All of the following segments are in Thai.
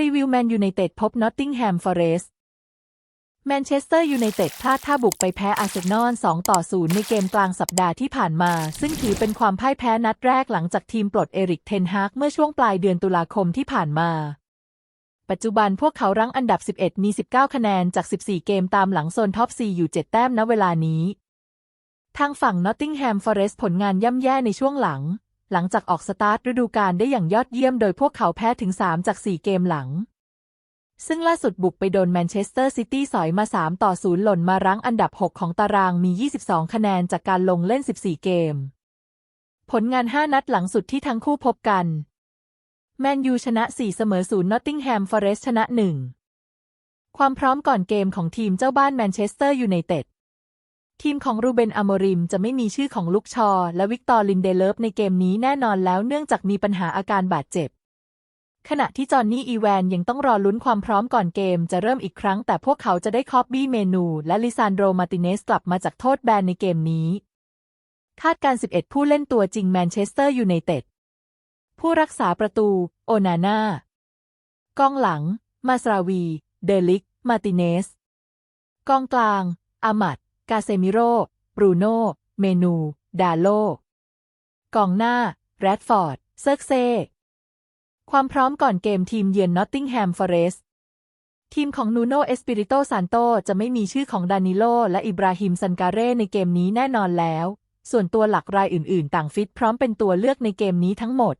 รีวิวแมนยูไนเต็ดพบนอตติงแฮมฟอเรสต์แมนเชสเตอร์ยูไนเต็ดพลาดท่าบุกไปแพ้อาร์เซนอล 2 ต่อ 0 ในเกมกลางสัปดาห์ที่ผ่านมา ซึ่งถือเป็นความพ่ายแพ้นัดแรกหลังจากทีมปลดเอริกเทนฮากเมื่อช่วงปลายเดือนตุลาคมที่ผ่านมา ปัจจุบันพวกเขารั้งอันดับ 11 มี 19 คะแนนจาก 14 เกมตามหลังโซนท็อป 4 อยู่ 7 แต้มณเวลานี้ ทางฝั่งนอตติงแฮมฟอเรสต์ผลงานย่ำแย่ในช่วงหลัง หลังจากออกสตาร์ทฤดูกาลได้อย่างยอดเยี่ยมโดยพวกเขาแพ้ถึง 3 จาก 4 เกมหลัง ซึ่งล่าสุดบุกไปโดนแมนเชสเตอร์ซิตี้สอยมา 3 ต่อ 0 หล่นมารั้งอันดับ 6 ของตารางมี 22 คะแนนจากการลงเล่น 14 เกม ผลงาน 5 นัดหลังสุดที่ทั้งคู่พบกัน แมนยูชนะ 4 เสมอ 0 นอตติงแฮมฟอเรสชนะ 1 ความพร้อมก่อนเกมของทีมเจ้าบ้านแมนเชสเตอร์ยูไนเต็ด ทีมของรูเบนอโมริมจะไม่มีชื่อของลุกชอ และวิกตอร์ลินเดเลฟในเกมนี้แน่นอนแล้วเนื่องจากมีปัญหาอาการบาดเจ็บ ขณะที่จอห์นนี่อีแวนยังต้องรอลุ้นความพร้อมก่อนเกมจะเริ่มอีกครั้ง แต่พวกเขาจะได้คอบบี้เมนู และลิซานโดมาติเนสกลับมาจากโทษแบนในเกมนี้ คาดการ 11 ผู้เล่นตัวจริงแมนเชสเตอร์ยูไนเต็ดผู้รักษาประตู โอนาน่ากองหลัง มาสราวี เดลิก มาติเนส กองกลาง อามัด กาเซมิโร่บรูโน่ เมนู ดาโล กองหน้า แรดฟอร์ด เซิร์กเซ ความพร้อมก่อนเกมทีมเยือนนอตติงแฮมฟอเรสต์ทีมของนูโนเอสปิริโตซานโตจะไม่มีชื่อของดานิโล และอิบราฮิมซันการเร่ในเกมนี้แน่นอนแล้ว ส่วนตัวหลักรายอื่นๆ ต่างฟิตพร้อมเป็นตัวเลือกในเกมนี้ทั้งหมด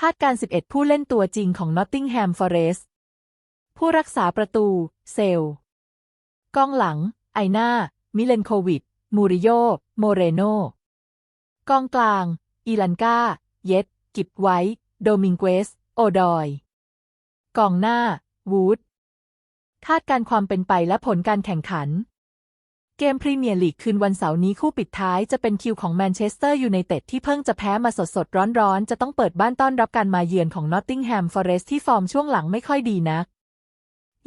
คาดการ 11 ผู้เล่นตัวจริงของนอตติงแฮมฟอเรสต์ผู้รักษาประตู เซลกองหลัง ไอนา มิเลนโควิด มูริโยโมเรโนกองกลาง อีลันกา เย็ดกิบไว้ โดมิงเกส โอดอย กองหน้า วูด คาดการความเป็นไปและผลการแข่งขัน เกมพรีเมียร์ลีกคืนวันเสาร์นี้คู่ปิดท้ายจะเป็นคิวของแมนเชสเตอร์ยูไนเต็ดที่เพิ่งจะแพ้มาสดๆร้อนๆ จะต้องเปิดบ้านต้อนรับการมาเยือนของนอตติงแฮมฟอเรสต์ที่ฟอร์มช่วงหลังไม่ค่อยดีนัก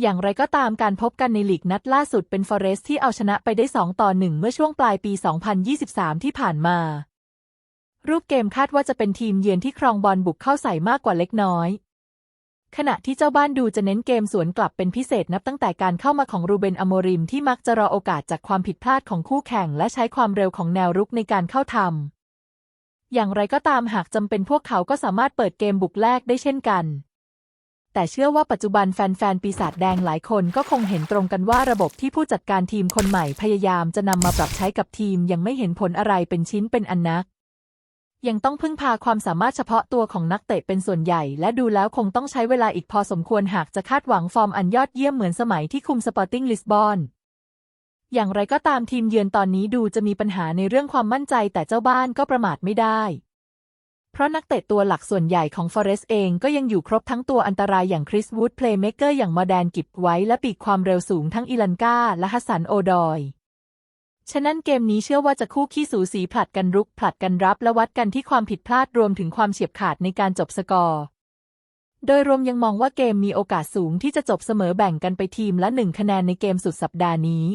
อย่างไรก็ตามการพบกันในลีกนัดล่าสุดเป็นฟอเรสที่เอาชนะไปได้ 2 ต่อ 1 เมื่อช่วงปลายปี 2023 ที่ผ่านมา รูปเกมคาดว่าจะเป็นทีมเยือนที่ครองบอลบุกเข้าใส่มากกว่าเล็กน้อย ขณะที่เจ้าบ้านดูจะเน้นเกมสวนกลับเป็นพิเศษนับตั้งแต่การเข้ามาของรูเบนอโมริมที่มักจะรอโอกาสจากความผิดพลาดของคู่แข่งและใช้ความเร็วของแนวรุกในการเข้าทำอย่างไรก็ตามหากจำเป็นพวกเขาก็สามารถเปิดเกมบุกแรกได้เช่นกัน แต่เชื่อว่าปัจจุบันแฟนๆ ปีศาจแดงหลายคนก็คงเห็นตรงกันว่าระบบที่ผู้จัดการทีมคนใหม่พยายามจะนำมาปรับใช้กับทีมยังไม่เห็นผลอะไรเป็นชิ้นเป็นอันนัก ยังต้องพึ่งพาความสามารถเฉพาะตัวของนักเตะเป็นส่วนใหญ่ และดูแล้วคงต้องใช้เวลาอีกพอสมควรหากจะคาดหวังฟอร์มอันยอดเยี่ยมเหมือนสมัยที่คุมสปอร์ติ้งลิสบอนอย่างไรก็ตามทีมเยือนตอนนี้ดูจะมีปัญหาในเรื่องความมั่นใจแต่เจ้าบ้านก็ประมาทไม่ได้ ราะนักเตะตัวหลักส่วนใหญ่ของฟอเรสต์เองก็ยังอยู่ครบทั้งตัวอันตรายอย่างคริสวูดเพลย์เมเกอร์อย่างมาแดนกิบไว้และปีกความเร็วสูงทั้งอีลันกาและฮัสสันโอดอย ฉะนั้นเกมนี้เชื่อว่าจะคู่ขี้สูสีผลัดกันรุกผลัดกันรับและวัดกันที่ความผิดพลาดรวมถึงความเฉียบขาดในการจบสกอร์ โดยรวมยังมองว่าเกมมีโอกาสสูงที่จะจบเสมอแบ่งกันไปทีมละหนึ่งคะแนนในเกมสุดสัปดาห์นี้